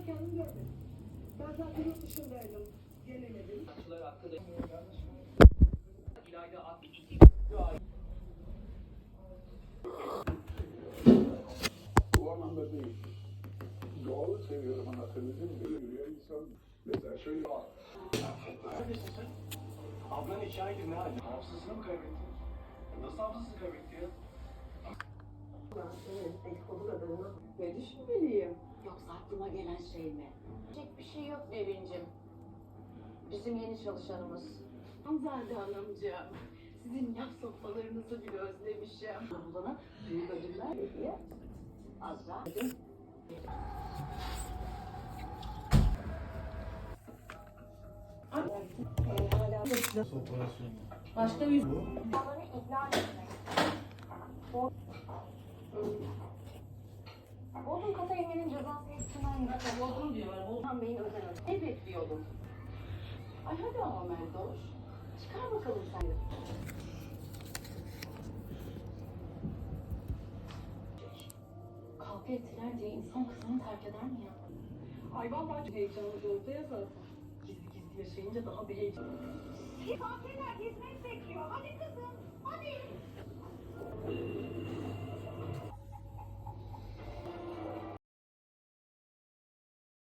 ben kendim görmedim. Ben zaten yurt dışındaydım. Gelemedim. sanatçılar hakkında İlayda Bu anlamda değil. Doğalı seviyorum anlatabildim mi? Böyle yürüyen insan mesela şöyle Neredesin sen? Ablan iki aydır ne halde? Hafızasını mı kaybetti? Nasıl hafızasını kaybetti ya? Ne düşünmeliyim? Yoksa aklıma gelen şey mi? Çek bir şey yok Nevin'cim. Bizim yeni çalışanımız. Hanzade Hanımcığım. Sizin laf sofralarınızı bile özlemişim. Bulana büyük ödüller veriyor. Azra. Başka bir Bodrum Ne bekliyordum? Ay hadi ama Meldoş. Çıkar bakalım sen de. Ettiler diye insan kızını terk mi ya? Ay vallahi heyecanlı oldu ya zaten. Gizli gizli yaşayınca daha bir heyecan. Misafirler hizmet